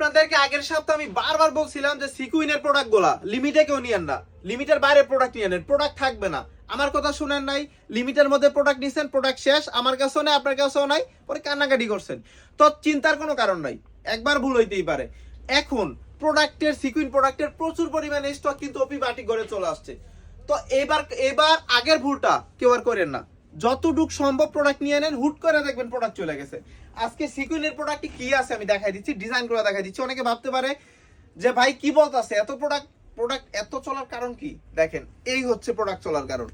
আপনাদেরকে আগের সপ্তাহে আমি বারবার বলছিলাম যে সিকুইনের প্রোডাক্টগুলা লিমিটে কেউ নিয়েন না। লিমিটের বাইরে প্রোডাক্ট নিয়ে নেন। প্রোডাক্ট থাকবে না। আমার কথা শুনেন নাই। লিমিটের মধ্যে প্রোডাক্ট নিছেন প্রোডাক্ট শেষ। আমার কাছেও নাই, আপনার কাছেও নাই। পরে কান্নাকাটি করছেন। তো চিন্তার কোনো কারণ নাই। একবার ভুল হইতেই পারে। এখন প্রোডাক্টের সিকুইন প্রোডাক্টের প্রচুর পরিমাণে স্টক কিন্তু অপি বাটি চলে আসছে। তো এবার এবার আগের ভুলটা কেউ আর করেন না। যতটুক সম্ভব প্রোডাক্ট নিয়ে নেন, হুট করে দেখবেন প্রোডাক্ট চলে গেছে। আজকে সিকুইনের প্রোডাক্টটি কি আছে আমি দেখাই দিচ্ছি ডিজাইন করে দেখাই দিচ্ছি। অনেকে ভাবতে পারে যে ভাই কি বলতাছে এত প্রোডাক্ট প্রোডাক্ট এত চলার কারণ কি? দেখেন, এই হচ্ছে প্রোডাক্ট চলার কারণ।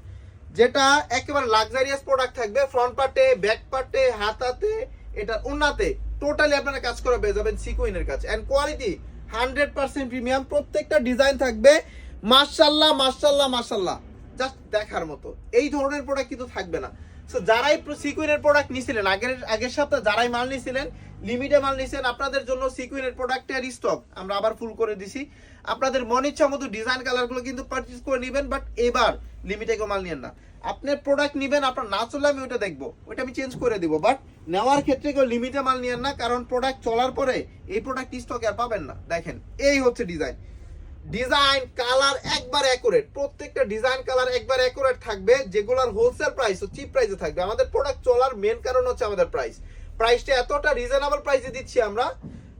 যেটা একেবারে লাক্সারিয়াস প্রোডাক্ট থাকবে ফ্রন্ট পার্টে ব্যাক পার্টে, হাতাতে এটা উন্নাতে। টোটালি আপনারা কাজ করে পেয়ে যাবেন সিকুইনের কাছে। And quality hundred percent premium প্রত্যেকটা ডিজাইন থাকবে। মার্শাল্লাহ মার্শাল্লাহ মার্শাল্লাহ জাস্ট দেখার মতো। এই ধরনের প্রোডাক্ট কিন্তু থাকবে না। সো যারাই সিকুইনের প্রোডাক্ট নিছিলেন, আগের আগের সপ্তাহে যারাই মাল নিছিলেন লিমিটে মাল নিছেন, আপনাদের জন্য সিকুইনের প্রোডাক্টের স্টক আমরা আবার ফুল করে দিছি। আপনাদের মন ইচ্ছা মতো ডিজাইন কালারগুলো কিন্তু পারচেজ করে নেবেন বাট এবার লিমিটে কেউ মাল নিয়েন না। আপনার প্রোডাক্ট নেবেন, আপনার না চললে আমি ওটা দেখব। ওটা আমি চেঞ্জ করে দিব বাট নেওয়ার ক্ষেত্রে কেউ লিমিটে মাল নিয়েন না, কারণ প্রোডাক্ট চলার পরে এই প্রোডাক্ট স্টক আর পাবেন না। দেখেন, এই হচ্ছে ডিজাইন ডিজাইন, কালার একবার অ্যাকুরেট প্রত্যেকটা ডিজাইন, কালার একবার অ্যাকুরেট থাকবে, যেগুলোর হোলসেল প্রাইস ও চিপ প্রাইসে থাকবে। আমাদের প্রোডাক্ট চলার মেন কারণ হচ্ছে আমাদের প্রাইস প্রাইসটা এতটা রিজনেবল প্রাইসে দিচ্ছি আমরা,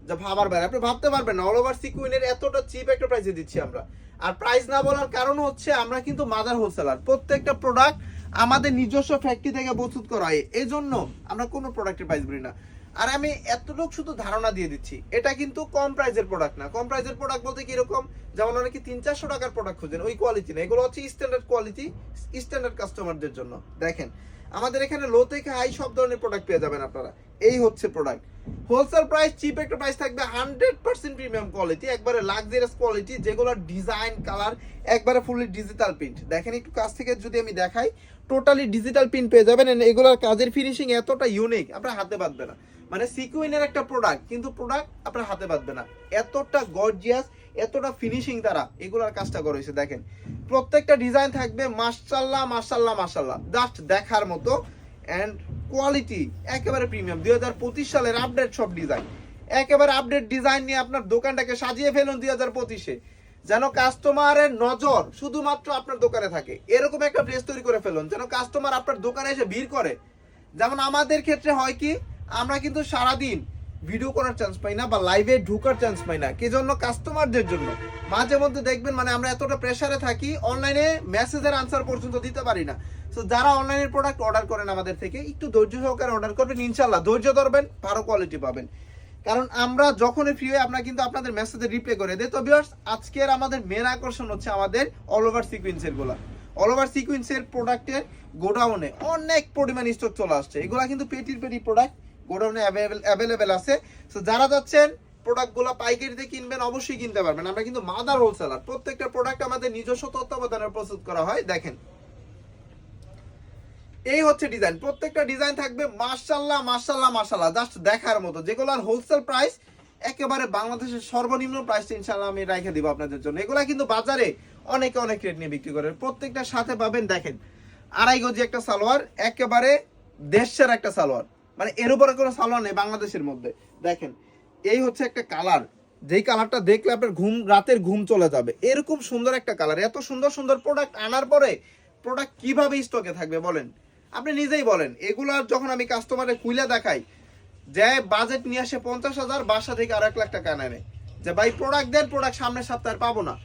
যা ভাবার বাইরে। আপনি ভাবতে পারবেন না অল ওভার সিকুইনের এতটা চিপ একটা প্রাইসে দিচ্ছি আমরা। আর প্রাইস না বলার কারণ হচ্ছে আমরা কিন্তু মাদার হোলসেলার প্রত্যেকটা প্রোডাক্ট আমাদের নিজস্ব ফ্যাক্টরি থেকে প্রস্তুত করা হয়। এই জন্য আমরা কোনো প্রোডাক্টের প্রাইস বলি না। আর আমি এতটুকু শুধু ধারণা দিয়ে দিচ্ছি, এটা কিন্তু কম প্রাইজের প্রোডাক্ট না। কম প্রাইজের প্রোডাক্ট বলতে কীরকম যেমন অনেকে তিন চারশো টাকার প্রোডাক্ট খুঁজেন, ওই কোয়ালিটি না। এগুলো হচ্ছে স্ট্যান্ডার্ড কোয়ালিটি স্ট্যান্ডার্ড কাস্টমারদের জন্য। দেখেন আমাদের এখানে লো থেকে হাই সব ধরনের প্রোডাক্ট পেয়ে যাবেন আপনারা। এই হচ্ছে প্রোডাক্ট হোলসেল প্রাইস চিপ একটা প্রাইস থাকবে হান্ড্রেড পার্সেন্ট প্রিমিয়াম কোয়ালিটি একবারে লাক্সারিয়াস কোয়ালিটি যেগুলো ডিজাইন কালার একবারে ফুললি ডিজিটাল প্রিন্ট দেখেন একটু কাছ থেকে যদি আমি দেখাই টোটালি ডিজিটাল প্রিন্ট পেয়ে যাবেন এগুলোর কাজের ফিনিশিং এতটা ইউনিক আপনার হাতে বাঁধবে না। মানে সিকুইনের একটা প্রোডাক্ট কিন্তু প্রোডাক্ট আপনার হাতে বাঁধবে না। এতটা গর্জিয়াস এতটা ফিনিশিং দ্বারা এগুলোর কাজটা করেছে দেখেন। প্রত্যেকটা ডিজাইন থাকবে মাশাল্লাহ মাশাল্লাহ মাশাল্লাহ জাস্ট দেখার মতো অ্যান্ড কোয়ালিটি একেবারে প্রিমিয়াম দুই হাজার পঁচিশ সালের আপডেট সব ডিজাইন একেবারে আপডেট ডিজাইন নিয়ে আপনার দোকানটাকে সাজিয়ে ফেলুন দুই হাজার পঁচিশে। যেন কাস্টমারের নজর শুধুমাত্র আপনার দোকানে থাকে। এরকম একটা ড্রেস তৈরি করে ফেলুন, যেন কাস্টমার আপনার দোকানে এসে ভিড় করে। যেমন আমাদের ক্ষেত্রে হয় কি, আমরা কিন্তু সারাদিন ভিডিও করার চান্স পাই না বা লাইভে ঢুকার চান্স পাই না। কি জন্য? কাস্টমারদের জন্য। মাঝে মধ্যে দেখবেন মানে আমরা এতটা প্রেসারে থাকি অনলাইনে মেসেজের আনসার পর্যন্ত দিতে পারি না। তো যারা অনলাইনের প্রোডাক্ট অর্ডার করেন আমাদের থেকে, একটু ধৈর্য সহকারে অর্ডার করবেন ইনশাল্লাহ ধৈর্য ধরবেন, ভালো কোয়ালিটি পাবেন। কারণ আমরা যখনই ফ্রি হই, আমরা কিন্তু আপনাদের মেসেজে রিপ্লাই করে দিই। তো ভিউয়ার্স আজকের আমাদের মেন আকর্ষণ হচ্ছে আমাদের অল ওভার সিকুয়েন্সেরগুলা। অল ওভার সিকুয়েন্সের প্রোডাক্টের গোডাউনে অনেক পরিমাণ স্টক চলে আসছে। এগুলা কিন্তু পেটির পেটি প্রোডাক্ট গোডাউনে অ্যাভেলেবেল আছে। তো যারা যাচ্ছেন প্রোডাক্টগুলো পাইকারিতে কিনবেন, অবশ্যই কিনতে পারবেন। আমরা কিন্তু মাদার হোলসেলার প্রত্যেকটা প্রোডাক্ট আমাদের নিজস্ব তত্ত্বাবধানে প্রস্তুত করা হয়। দেখেন। এই হচ্ছে ডিজাইন প্রত্যেকটা ডিজাইন থাকবে মার্শাল্লাহ মার্শাল্লাহ মার্শাল্লাহ জাস্ট দেখার মতো। যেগুলোর হোলসেল প্রাইস একেবারে বাংলাদেশের সর্বনিম্ন প্রাইস ইনশাল্লাহ আমি রেখে দিব আপনাদের জন্য। এগুলা কিন্তু বাজারে অনেকে অনেক রেট নিয়ে বিক্রি করে। প্রত্যেকটার সাথে পাবেন, দেখেন, আড়াই গজি একটা সালোয়ার, একেবারে দেশের একটা সালোয়ার। মানে এর উপরে কোনো সালোয়ার নেই বাংলাদেশের মধ্যে। দেখেন, এই হচ্ছে একটা কালার। যেই কালারটা দেখলে আপনার ঘুম, রাতের ঘুম চলে যাবে। এরকম সুন্দর একটা কালার। এত সুন্দর সুন্দর প্রোডাক্ট আনার পরে প্রোডাক্ট কীভাবে স্টকে থাকবে বলেন? আপনি নিজেই বলেন। এগুলার যখন আমি কাস্টমারে খুলে দেখাই, যে বাজেট নিয়ে আসে পঞ্চাশ হাজার, বাসা থেকে আর এক লাখ টাকা নেয় যে ভাই প্রোডাক্ট দেন প্রোডাক্ট সামনের সপ্তাহে পাবো না।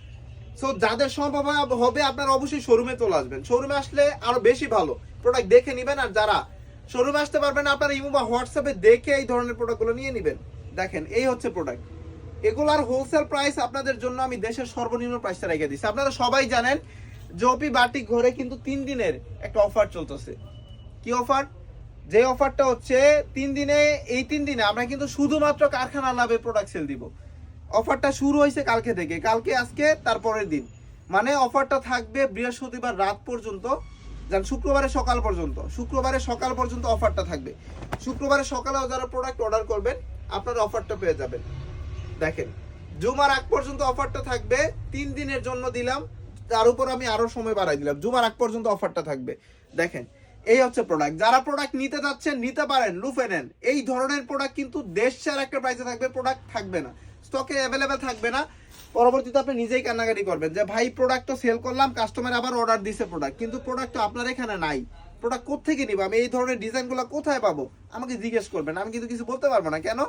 সো যাদের সম্ভব হবে আপনার অবশ্যই শোরুমে চলে আসবেন। শোরুমে আসলে আরও বেশি ভালো। প্রোডাক্ট দেখে নেবেন আর যারা শোরুমে আসতে পারবেন, আপনারা ইমো বা হোয়াটসঅ্যাপে দেখে এই ধরনের প্রোডাক্টগুলো নিয়ে নেবেন। দেখেন, এই হচ্ছে প্রোডাক্ট। এগুলার হোলসেল প্রাইস আপনাদের জন্য আমি দেশের সর্বনিম্ন প্রাইসটা রেখে দিচ্ছি আপনারা সবাই জানেন, জপি বাটিক ঘরে কিন্তু তিন দিনের একটা অফার চলতেছে। কি অফার যে অফারটা হচ্ছে তিন দিনে, এই তিন দিনে আমরা কিন্তু শুধুমাত্র কারখানা লাভে প্রোডাক্ট সেল দিব। অফারটা শুরু হয়েছে কালকে থেকে। কালকে, আজকে, তারপরের দিন। মানে অফারটা থাকবে বৃহস্পতিবার রাত পর্যন্ত। যান শুক্রবারে সকাল পর্যন্ত, শুক্রবারে সকাল পর্যন্ত অফারটা থাকবে। শুক্রবারে সকালেও যারা প্রোডাক্ট অর্ডার করবেন, আপনারা অফারটা পেয়ে যাবেন। দেখেন, জুমার আগ পর্যন্ত অফারটা থাকবে, তিন দিনের জন্য দিলাম, তার উপর আমি আরও সময় বাড়াই দিলাম। জুমার আগ পর্যন্ত অফারটা থাকবে। দেখেন, এই হচ্ছে প্রোডাক্ট যারা প্রোডাক্ট নিতে যাচ্ছেন, নিতে পারেন লুফে নেন। এই ধরনের প্রোডাক্ট কিন্তু দেশ ছাড়া একটা প্রাইসে থাকবে প্রোডাক্ট থাকবে না। স্টকে অ্যাভেলেবেল থাকবে না। পরবর্তীতে আপনি নিজেই কান্নাকাটি করবেন যে, ভাই প্রোডাক্ট তো সেল করলাম কাস্টমার আবার অর্ডার দিছে প্রোডাক্ট কিন্তু প্রোডাক্ট তো আপনার এখানে নাই। প্রোডাক্ট কোথেকে নিব? আমি এই ধরনের ডিজাইনগুলো কোথায় পাবো? আমাকে জিজ্ঞেস করবেন, আমি কিন্তু কিছু বলতে পারব না। কেন?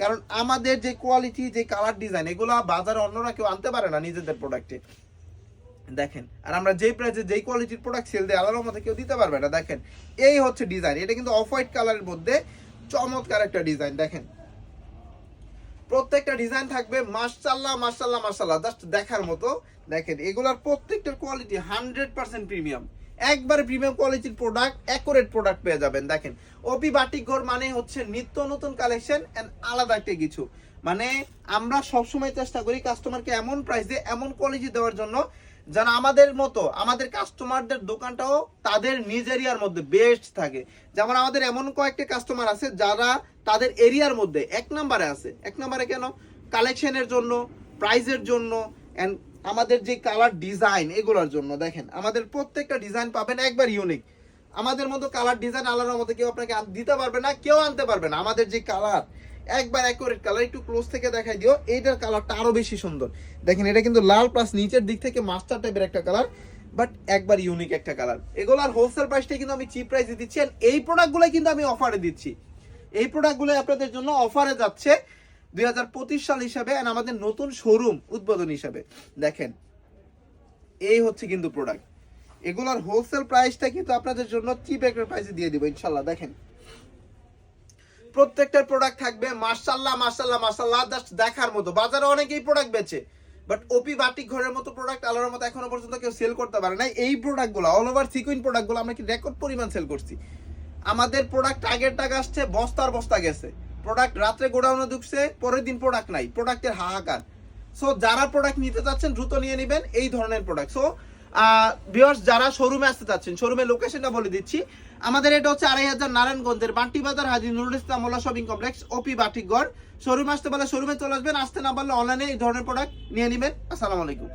কারণ আমাদের যে কোয়ালিটি যে কালার ডিজাইন এগুলো বাজারে অন্যরা কেউ আনতে পারে না নিজেদের প্রোডাক্টে দেখেন, আর আমরা যেই প্রাইসে যেই কোয়ালিটির প্রোডাক্ট সেল দেয় আলাদার মধ্যে কেউ দিতে পারবে না। দেখেন, এই হচ্ছে ডিজাইন এটা কিন্তু অফ হোয়াইট কালারের মধ্যে চমৎকার একটা ডিজাইন দেখেন প্রত্যেকটা ডিজাইন থাকবে মাশাল্লাহ মাশাল্লাহ মাশাল্লাহ জাস্ট দেখার মতো। দেখেন, এগুলার প্রত্যেকটার কোয়ালিটি হান্ড্রেড পার্সেন্ট প্রিমিয়াম একবার প্রিমিয়াম কোয়ালিটির প্রোডাক্ট অ্যাকুরেট প্রোডাক্ট পেয়ে যাবেন। দেখেন ওপি বাটিক ঘর মানে হচ্ছে নিত্য নতুন কালেকশন অ্যান্ড আলাদা একটা কিছু। মানে আমরা সবসময় চেষ্টা করি কাস্টমারকে এমন প্রাইসে এমন কোয়ালিটি দেওয়ার জন্য যেন আমাদের মতো, আমাদের কাস্টমারদের দোকানটাও তাদের নিজ এরিয়ার মধ্যে বেস্ট থাকে। যেমন আমাদের এমন কয়েকটা কাস্টমার আছে যারা তাদের এরিয়ার মধ্যে, এক নম্বরে আছে। এক নম্বরে কেন? কালেকশনের জন্য, প্রাইজের জন্য অ্যান্ড আমাদের যে কালার ডিজাইন এগুলোর জন্য। দেখেন, আমাদের প্রত্যেকটা ডিজাইন পাবেন একবার ইউনিক আমাদের মতো কালার ডিজাইন আলাদার মতো কেউ আপনাকে দিতে পারবে না, কেউ আনতে পারবে না। আমাদের যে কালার একবার অ্যাকুরেট কালার একটু ক্লোজ থেকে দেখাই দিও, এইটার কালারটা আরও বেশি সুন্দর। দেখেন, এটা কিন্তু লাল প্লাস নিচের দিক থেকে মাস্টার টাইপের একটা কালার বাট একবার ইউনিক একটা কালার এগুলার হোলসেল প্রাইসটা কিন্তু আমি চিপ প্রাইসে দিচ্ছি, and এই প্রোডাক্টগুলো কিন্তু আমি অফারে দিচ্ছি। এই প্রোডাক্টগুলো আপনাদের জন্য অফারে যাচ্ছে দুই সাল হিসাবে and আমাদের নতুন শোরুম উদ্বোধন হিসাবে। দেখেন, এই হচ্ছে কিন্তু প্রোডাক্ট এগুলোর হোলসেল প্রাইসটা কিন্তু আপনাদের জন্য চিপ একটা প্রাইসে দিয়ে দিব ইনশাল্লাহ দেখেন, প্রত্যেকটা প্রোডাক্ট থাকবে মার্শাল্লাহ মার্শাল্লাহ মার্শাল্লাহ জাস্ট দেখার মতো। বাজারে অনেকেই প্রোডাক্ট বেচে বাট ওপি বাটিক ঘরের মতো প্রোডাক্ট আলোর মতো এখনও পর্যন্ত কেউ সেল করতে পারে না এই প্রোডাক্টগুলো অল ওভার সিকুইন প্রোডাক্টগুলো আমরা কি রেকর্ড পরিমাণ সেল করছি? আমাদের প্রোডাক্ট আগের টাকা আসছে বস্তার বস্তা গেছে। প্রোডাক্ট রাত্রে গোডাউনে ঢুকছে, পরের দিন প্রোডাক্ট নাই প্রোডাক্টের হাহাকার। সো যারা প্রোডাক্ট নিতে চাচ্ছেন, দ্রুত নিয়ে নেবেন এই ধরনের প্রোডাক্ট সো ভিউয়ার্স যারা শোরুমে আসতে চাচ্ছেন শোরুমের লোকেশনটা বলে দিচ্ছি। আমাদের এটা হচ্ছে আড়াই হাজার নারায়ণগঞ্জের বান্টি বাজার হাজি নুরুল ইসলাম মোল্লা শপিং কমপ্লেক্স ওপি বাটিকগড়। শোরুমে আসতে পারলে শোরুমে চলে আসবেন, আসতে না পারলে অনলাইনে এই ধরনের প্রোডাক্ট নিয়ে নেবেন। আসসালামু আলাইকুম।